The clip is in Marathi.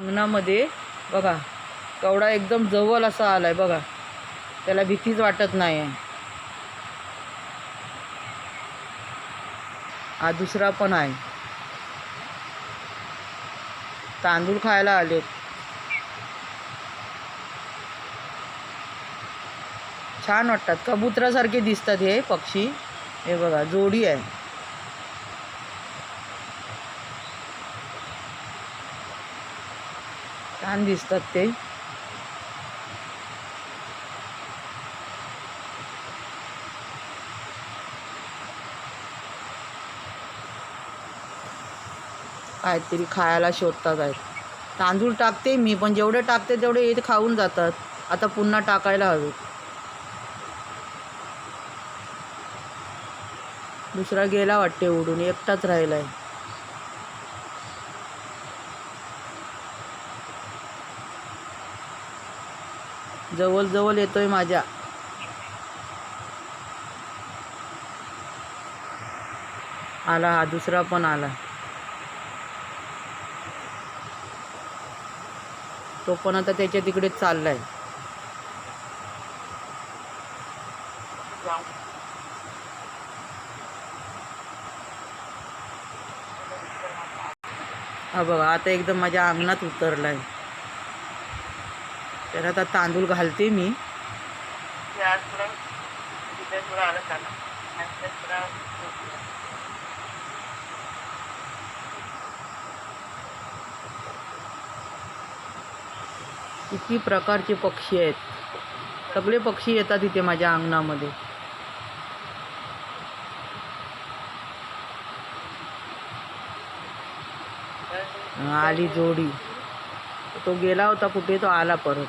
अंगणामध्ये बघा कवडा एकदम जवळ असा आलाय बघा. त्याला भीतीच वाटत नाही आहे हा दुसरा पण आहे. तांदूळ खायला आले. छान वाटतात. कबुतरासारखे दिसतात हे पक्षी. हे बघा जोडी आहे. छान दिसतात ते. काहीतरी खायला शोधतात आहेत. तांदूळ टाकते मी पण जेवढे टाकते तेवढे हे खाऊन जातात. आता पुन्हा टाकायला हवे. दुसरा गेला वाटते उडून एकटाच राहिला आहे जवळ येतोय माझ्या. आला हा दुसरा पण आला. तो पण आता त्याच्या तिकडे चाललाय. हा बघा आता एकदम माझ्या अंगणात उतरलाय. तर आता तांदूळ घालते मी. किती प्रकारचे पक्षी आहेत. सगळे पक्षी येतात इथे माझ्या अंगणामध्ये. आली जोडी. तो गेला होता कुठे तो आला परत.